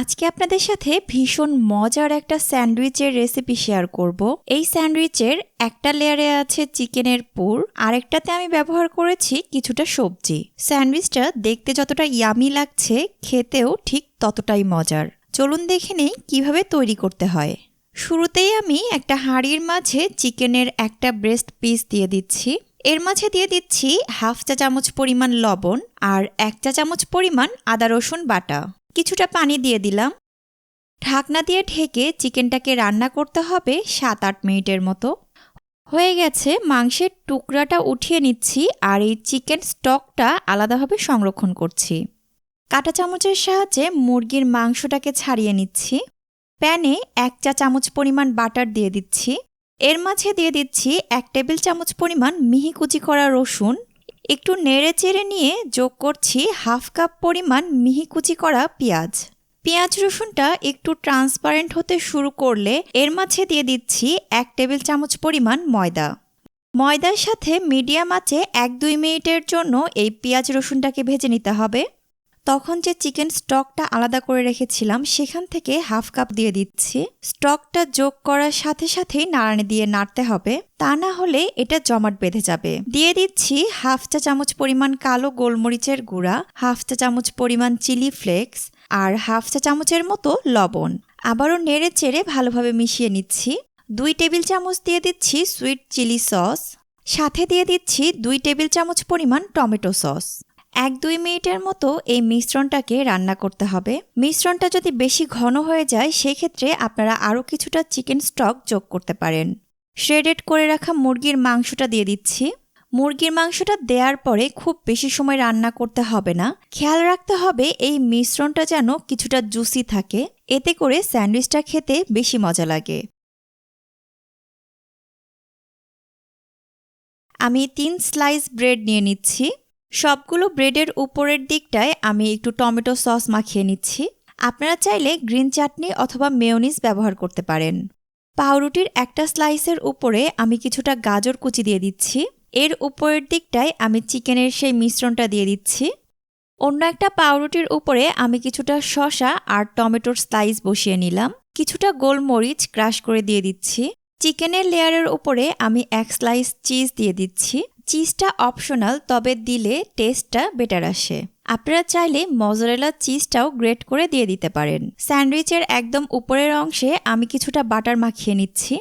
আজকে আপনাদের সাথে ভীষণ মজার একটা স্যান্ডউইচের রেসিপি শেয়ার করব। এই স্যান্ডউইচের একটা লেয়ারে আছে চিকেনের পুর, আরেকটাতে আমি ব্যবহার করেছি কিছুটা সবজি। স্যান্ডউইচটা দেখতে যতটা ইয়ামি লাগছে, খেতেও ঠিক ততটাই মজার। চলুন দেখে নেই কীভাবে তৈরি করতে হয়। শুরুতেই আমি একটা হাঁড়ির মাঝে চিকেনের একটা ব্রেস্ট পিস দিয়ে দিচ্ছি। এর মাঝে দিয়ে দিচ্ছি হাফ চা চামচ পরিমাণ লবণ আর এক চা চামচ পরিমাণ আদা রসুন বাটা। কিছুটা পানি দিয়ে দিলাম। ঢাকনা দিয়ে ঢেকে চিকেনটাকে রান্না করতে হবে সাত আট মিনিটের মতো। হয়ে গেছে, মাংসের টুকরাটা উঠিয়ে নিচ্ছি আর এই চিকেন স্টকটা আলাদাভাবে সংরক্ষণ করছি। কাটা চামচের সাহায্যে মুরগির মাংসটাকে ছাড়িয়ে নিচ্ছি। প্যানে এক চা চামচ পরিমাণ বাটার দিয়ে দিচ্ছি। এর মাঝে দিয়ে দিচ্ছি এক টেবিল চামচ পরিমাণ মিহি কুচি করা রসুন। একটু নেড়ে চেড়ে নিয়ে যোগ করছি হাফ কাপ পরিমাণ মিহি কুচি করা পেঁয়াজ। পেঁয়াজ রসুনটা একটু ট্রান্সপারেন্ট হতে শুরু করলে এর মাঝে দিয়ে দিচ্ছি এক টেবিল চামচ পরিমাণ ময়দা। ময়দার সাথে মিডিয়াম আছে এক দুই মিনিটের জন্য এই পেঁয়াজ রসুনটাকে ভেজে নিতে হবে। তখন যে চিকেন স্টকটা আলাদা করে রেখেছিলাম, সেখান থেকে হাফ কাপ দিয়ে দিচ্ছি। স্টকটা যোগ করার সাথে সাথেই নাড়ানি দিয়ে নাড়তে হবে। তা না হলে এটা জমাট বেঁধে যাবে। দিয়ে দিচ্ছি হাফ চা চামচ পরিমাণ কালো গোলমরিচের গুঁড়া, হাফ চা চামচ পরিমাণ চিলি ফ্লেক্স আর হাফ চা চামচের মতো লবণ। আবারও নেড়ে চেড়ে ভালোভাবে মিশিয়ে নিচ্ছি। দুই টেবিল চামচ দিয়ে দিচ্ছি সুইট চিলি সস। সাথে দিয়ে দিচ্ছি দুই টেবিল চামচ পরিমাণ টমেটো সস। এক দুই মিনিটের মতো এই মিশ্রণটাকে রান্না করতে হবে। মিশ্রণটা যদি বেশি ঘন হয়ে যায়, সেক্ষেত্রে আপনারা আরও কিছুটা চিকেন স্টক যোগ করতে পারেন। শ্রেডেড করে রাখা মুরগির মাংসটা দিয়ে দিচ্ছি। মুরগির মাংসটা দেওয়ার পরে খুব বেশি সময় রান্না করতে হবে না। খেয়াল রাখতে হবে এই মিশ্রণটা যেন কিছুটা জুসি থাকে। এতে করে স্যান্ডউইচটা খেতে বেশি মজা লাগে। আমি তিন স্লাইস ব্রেড নিয়ে নিচ্ছি। সবগুলো ব্রেডের উপরের দিকটায় আমি একটু টমেটো সস মাখিয়ে নিচ্ছি। আপনারা চাইলে গ্রিন চাটনি অথবা মেয়োনিজ ব্যবহার করতে পারেন। পাউরুটির একটা স্লাইসের উপরে আমি কিছুটা গাজর কুচি দিয়ে দিচ্ছি। এর উপরের দিকটায় আমি চিকেনের সেই মিশ্রণটা দিয়ে দিচ্ছি। অন্য একটা পাউরুটির উপরে আমি কিছুটা শশা আর টমেটোর স্লাইস বসিয়ে নিলাম। কিছুটা গোলমরিচ ক্রাশ করে দিয়ে দিচ্ছি। চিকেনের লেয়ারের উপরে আমি এক স্লাইস চিজ দিয়ে দিচ্ছি। চিজটা অপশনাল তবে দিলে টেস্টটা বেটার আসে। আপনারা চাইলে মজরেলা চিজটাও গ্রেট করে দিয়ে দিতে পারেন। স্যান্ডউইচের একদম উপরের অংশে আমি কিছুটা বাটার মাখিয়ে নিচ্ছি।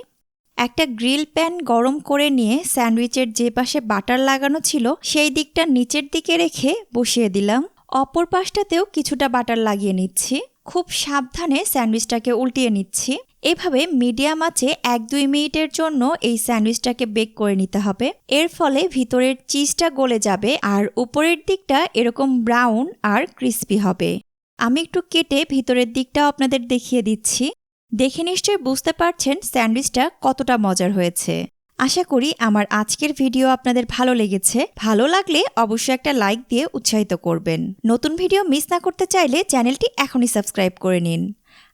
একটা গ্রিল প্যান গরম করে নিয়ে স্যান্ডউইচের যে পাশে বাটার লাগানো ছিল, সেই দিকটা নিচের দিকে রেখে বসিয়ে দিলাম। অপর পাশটাতেও কিছুটা বাটার লাগিয়ে নিচ্ছি। খুব সাবধানে স্যান্ডউইচটাকে উল্টিয়ে নিচ্ছি। এভাবে মিডিয়াম আঁচে এক দুই মিনিটের জন্য এই স্যান্ডউইচটাকে বেক করে নিতে হবে। এর ফলে ভিতরের চিজটা গলে যাবে আর উপরের দিকটা এরকম ব্রাউন আর ক্রিস্পি হবে। আমি একটু কেটে ভিতরের দিকটাও আপনাদের দেখিয়ে দিচ্ছি। দেখে নিশ্চয়ই বুঝতে পারছেন স্যান্ডউইচটা কতটা মজার হয়েছে। আশা করি আমার আজকের ভিডিও আপনাদের ভালো লেগেছে। ভালো লাগলে অবশ্যই একটা লাইক দিয়ে উৎসাহিত করবেন। নতুন ভিডিও মিস না করতে চাইলে চ্যানেলটি এখনই সাবস্ক্রাইব করে নিন।